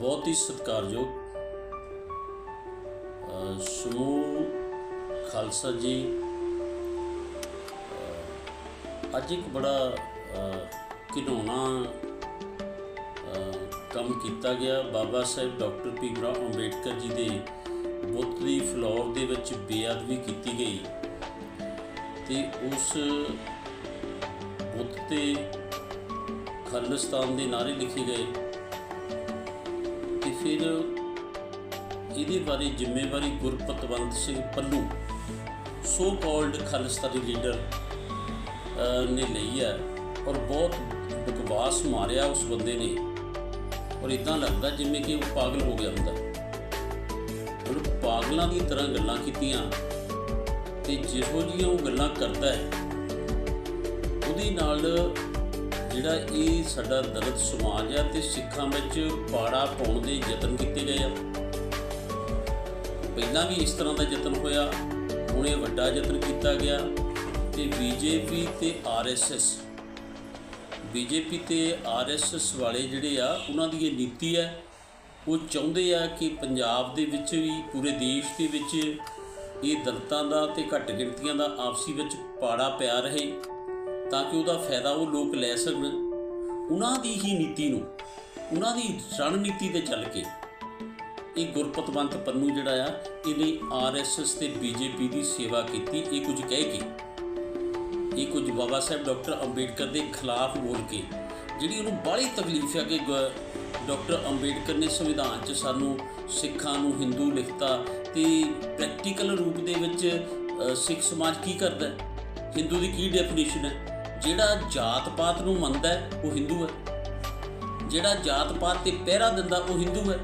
ਬਹੁਤ ਹੀ ਸਤਿਕਾਰਯੋਗ ਸਮੂਹ ਖਾਲਸਾ ਜੀ ਅੱਜ ਇੱਕ ਬੜਾ ਅ, ਕੰਮ ਕੀਤਾ ਗਿਆ। ਬਾਬਾ ਸਾਹਿਬ ਡਾਕਟਰ ਭੀਮਰਾਓ ਅੰਬੇਡਕਰ ਜੀ ਦੇ ਬੁੱਤ ਦੀ ਫਲੋਰ ਦੇ ਵਿੱਚ ਬੇਅਦਬੀ ਕੀਤੀ ਗਈ ਤੇ ਉਸ ਬੁੱਤ ਤੇ ਖਾਲਿਸਤਾਨ ਦੇ ਨਾਰੇ ਲਿਖੇ ਗਏ। ਫਿਰ ਇਹਦੇ ਬਾਰੇ ਜ਼ਿੰਮੇਵਾਰੀ Gurpatwant Singh Pannu, so called Khalistani leader ਨੇ ਲਈ ਹੈ ਔਰ ਬਹੁਤ ਬਕਵਾਸ ਮਾਰਿਆ ਉਸ ਬੰਦੇ ਨੇ। ਔਰ ਇਦਾਂ ਲੱਗਦਾ ਜਿਵੇਂ ਕਿ ਉਹ ਪਾਗਲ ਹੋ ਗਿਆ ਹੁੰਦਾ। ਉਹ ਪਾਗਲਾਂ ਦੀ ਤਰ੍ਹਾਂ ਗੱਲਾਂ ਕੀਤੀਆਂ ਤੇ ਜਿਹੋ ਜਿਹੀਆਂ ਉਹ ਗੱਲਾਂ ਕਰਦਾ ਹੈ, ਉਹਦੇ ਨਾਲ ਜਿਹੜਾ ਇਹ ਸਾਡਾ ਦਲਿਤ ਸਮਾਜ ਆ ਤੇ ਸਿੱਖਾਂ ਵਿੱਚ ਪਾੜਾ ਪਾਉਣ ਦੇ ਯਤਨ ਕੀਤੇ ਗਏ ਆ। ਪਹਿਲਾਂ ਵੀ ਇਸ ਤਰ੍ਹਾਂ ਦਾ ਯਤਨ ਹੋਇਆ, ਹੁਣ ਇਹ ਵੱਡਾ ਯਤਨ ਕੀਤਾ ਗਿਆ ਤੇ ਬੀਜੇਪੀ ਤੇ ਆਰਐਸਐਸ। ਬੀਜੇਪੀ ਤੇ ਆਰਐਸਐਸ ਵਾਲੇ ਜਿਹੜੇ ਆ, ਉਹਨਾਂ ਦੀ ਇਹ ਨੀਤੀ ਹੈ, ਉਹ ਚਾਹੁੰਦੇ ਆ ਕਿ ਪੰਜਾਬ ਦੇ ਵਿੱਚ ਵੀ, ਪੂਰੇ ਦੇਸ਼ ਦੇ ਵਿੱਚ ਇਹ ਦਲਤਾਂ ਦਾ ਤੇ ਘੱਟ ਗਿਣਤੀਆਂ ਦਾ ਆਪਸੀ ਵਿੱਚ ਪਾੜਾ ਪਿਆ ਰਹੇ। ਤਾਂ ਕਿ ਉਹਦਾ ਫਾਇਦਾ ਉਹ ਲੋਕ ਲੈ ਸਕਣ। ਉਹਨਾਂ ਦੀ ਹੀ ਨੀਤੀ ਨੂੰ, ਉਹਨਾਂ ਦੀ ਰਣਨੀਤੀ ਤੇ ਚੱਲ ਕੇ ਇਹ ਗੁਰਪਤਵੰਤ ਪੰਨੂ ਜਿਹੜਾ ਆ, ਇਹਨੇ ਆਰਐਸਐਸ ਤੇ ਬੀਜੇਪੀ ਦੀ ਸੇਵਾ ਕੀਤੀ, ਇਹ ਕੁਝ ਕਹਿ ਕੇ। ਇਹ ਕੁਝ ਬਾਬਾ ਸਾਹਿਬ ਡਾਕਟਰ ਅੰਬੇਡਕਰ ਦੇ ਖਿਲਾਫ ਬੋਲ ਕੇ, ਜਿਹੜੀ ਉਹਨੂੰ ਬਾਹਲੀ ਤਕਲੀਫ ਆ ਕਿ ਗ- ਡਾਕਟਰ ਅੰਬੇਡਕਰ ਨੇ ਸੰਵਿਧਾਨ 'ਚ ਸਾਨੂੰ ਸਿੱਖਾਂ ਨੂੰ ਹਿੰਦੂ ਲਿਖਤਾ ਤੇ ਪ੍ਰੈਕਟੀਕਲ ਰੂਪ ਦੇ ਵਿੱਚ ਸਿੱਖ ਸਮਾਜ ਕੀ ਕਰਦਾ? ਹਿੰਦੂ ਦੀ ਕੀ ਡੈਫੀਨੇਸ਼ਨ ਹੈ? ਜਿਹੜਾ ਜਾਤ ਪਾਤ ਨੂੰ ਮੰਨਦਾ ਹੈ, ਉਹ ਹਿੰਦੂ ਹੈ। ਜਿਹੜਾ ਜਾਤ ਪਾਤ ਤੇ ਪਹਿਰਾ ਦਿੰਦਾ ਉਹ ਹਿੰਦੂ ਹੈ।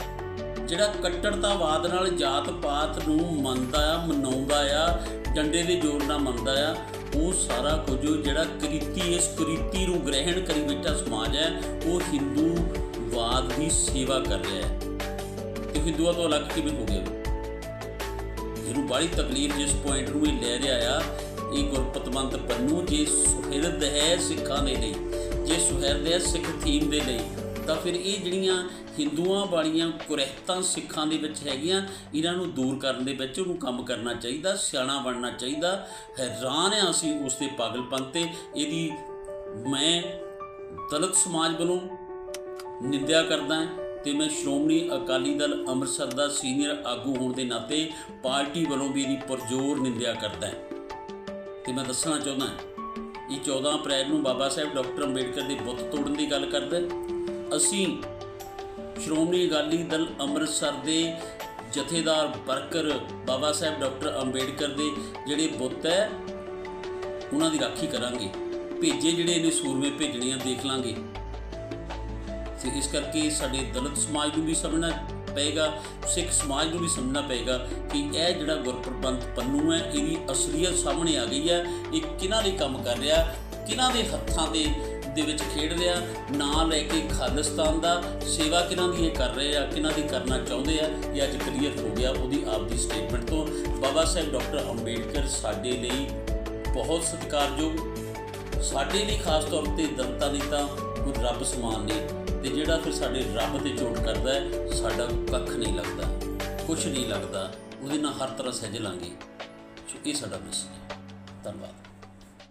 ਜਿਹੜਾ ਕੱਟੜਤਾਵਾਦ ਨਾਲ ਜਾਤ ਪਾਤ ਨੂੰ ਮੰਨਦਾ ਆ ਮਨਾਉਂਦਾ ਆ ਡੰਡੇ ਦੇ ਜ਼ੋਰ ਨਾਲ ਮੰਨਦਾ ਆ ਉਹ ਸਾਰਾ ਕੁਝ ਜਿਹੜਾ ਕ੍ਰਿਤੀ ਇਸ ਕ੍ਰਿਤੀ ਨੂੰ ਗ੍ਰਹਿਣ ਕਰੀ ਬੈਠਾ ਸਮਾਜ ਹੈ ਉਹ ਹਿੰਦੂਵਾਦ ਦੀ ਸੇਵਾ ਕਰ ਰਿਹਾ ਹੈ। ਤੇ ਹਿੰਦੂਆਂ ਤੋਂ ਅਲੱਗ ਕਿਵੇਂ ਹੋ ਗਿਆ? ਜਿਹਨੂੰ ਬੜੀ ਤਕਲੀਫ ਜਿਸ ਪੁਆਇੰਟ ਨੂੰ ਇਹ ਲੈ ਰਿਹਾ ਆ ਇਹ ਗੁਰਪਤਵੰਤ ਪੰਨੂ, ਜੇ ਸੁਹਿਰਦ ਹੈ ਸਿੱਖਾਂ ਦੇ ਲਈ, ਜੇ ਸੁਹਿਰਦ ਹੈ ਸਿੱਖ ਥੀਮ ਦੇ ਲਈ, ਤਾਂ ਫਿਰ ਇਹ ਜਿਹੜੀਆਂ ਹਿੰਦੂਆਂ ਵਾਲੀਆਂ ਕੁਰਹਿਤਾਂ ਸਿੱਖਾਂ ਦੇ ਵਿੱਚ ਹੈਗੀਆਂ, ਇਹਨਾਂ ਨੂੰ ਦੂਰ ਕਰਨ ਦੇ ਵਿੱਚ ਉਹਨੂੰ ਕੰਮ ਕਰਨਾ ਚਾਹੀਦਾ, ਸਿਆਣਾ ਬਣਨਾ ਚਾਹੀਦਾ। ਹੈਰਾਨ ਆ ਅਸੀਂ ਉਸ ਦੇ ਪਾਗਲਪਨ ਤੇ, ਇਹਦੀ ਮੈਂ ਦਲਿਤ ਸਮਾਜ ਵੱਲੋਂ ਨਿੰਦਿਆ ਕਰਦਾ ਹਾਂ ਤੇ ਮੈਂ ਸ਼੍ਰੋਮਣੀ ਅਕਾਲੀ ਦਲ ਅੰਮ੍ਰਿਤਸਰ ਦਾ ਸੀਨੀਅਰ ਆਗੂ ਹੋਣ ਦੇ ਨਾਤੇ ਪਾਰਟੀ ਵੱਲੋਂ ਵੀ ਇਹਦੀ ਪਰਜੋਰ ਨਿੰਦਿਆ ਕਰਦਾ ਹਾਂ। ਤੇ ਮੈਂ ਦੱਸਣਾ ਚਾਹੁੰਦਾ ਹਾਂ ਇਹ 14 ਅਪ੍ਰੈਲ ਨੂੰ ਬਾਬਾ ਸਾਹਿਬ ਡਾਕਟਰ ਅੰਬੇਡਕਰ ਦੇ ਬੁੱਤ ਤੋੜਨ ਦੀ ਗੱਲ ਕਰਦਾ। ਅਸੀਂ ਸ਼੍ਰੋਮਣੀ ਅਕਾਲੀ ਦਲ ਅੰਮ੍ਰਿਤਸਰ ਦੇ ਜਥੇਦਾਰ ਵਰਕਰ ਬਾਬਾ ਸਾਹਿਬ ਡਾਕਟਰ ਅੰਬੇਡਕਰ ਦੇ ਜਿਹੜੇ ਬੁੱਤ ਹੈ, ਉਹਨਾਂ ਦੀ ਰਾਖੀ ਕਰਾਂਗੇ। ਭੇਜੇ ਜਿਹੜੇ ਨੇ ਸੂਰਮੇ ਭੇਜਣੀਆਂ ਦੇਖ ਲਾਂਗੇ। ਤੇ ਇਸ ਕਰਕੇ ਸਾਡੇ ਦਲਿਤ ਸਮਾਜ ਨੂੰ ਵੀ ਸਮਝਣਾ ਪਏਗਾ, ਸਿੱਖ ਸਮਾਜ ਨੂੰ ਵੀ ਸਮਝਣਾ ਪਏਗਾ ਕਿ ਇਹ ਜਿਹੜਾ ਗੁਰਪ੍ਰਬੰਧ ਪੰਨੂ ਹੈ ਇਹਦੀ ਅਸਲੀਅਤ ਸਾਹਮਣੇ ਆ ਗਈ ਹੈ। ਇਹ ਕਿਹਨਾਂ ਲਈ ਕੰਮ ਕਰ ਰਿਹਾ, ਕਿਹਨਾਂ ਦੇ ਹੱਥਾਂ ਦੇ ਦੇ ਵਿੱਚ ਖੇਡ ਰਿਹਾ, ਨਾਂ ਲੈ ਕੇ ਖਾਲਿਸਤਾਨ ਦਾ ਸੇਵਾ ਕਿਹਨਾਂ ਦੀ ਇਹ ਕਰ ਰਹੇ ਆ, ਕਿਹਨਾਂ ਦੀ ਕਰਨਾ ਚਾਹੁੰਦੇ ਆ, ਇਹ ਅੱਜ ਕਲੀਅਰ ਹੋ ਗਿਆ ਉਹਦੀ ਆਪਦੀ ਸਟੇਟਮੈਂਟ ਤੋਂ। ਬਾਬਾ ਸਾਹਿਬ ਡਾਕਟਰ ਅੰਬੇਡਕਰ ਸਾਡੇ ਲਈ ਬਹੁਤ ਸਤਿਕਾਰਯੋਗ, ਸਾਡੇ ਲਈ ਖਾਸ ਤੌਰ ਤੇ ਦਲਤਾਂ ਦੀ ਤਾਂ ਉਹ ਰੱਬ ਸਮਾਨ ਨੇ। ਤੇ ਜਿਹੜਾ ਫਿਰ ਸਾਡੇ ਰੱਬ ਤੇ ਚੋਟ ਕਰਦਾ ਹੈ, ਸਾਡਾ ਕੱਖ ਨਹੀਂ ਲੱਗਦਾ ਕੁਝ ਨਹੀਂ ਲੱਗਦਾ, ਉਹਦੇ ਨਾਲ ਹਰ ਤਰ੍ਹਾਂ ਸਹਿਜ ਲਾਂਗੇ। ਸੋ ਇਹ ਸਾਡਾ ਮੈਸੇਜ ਹੈ ਧੰਨਵਾਦ।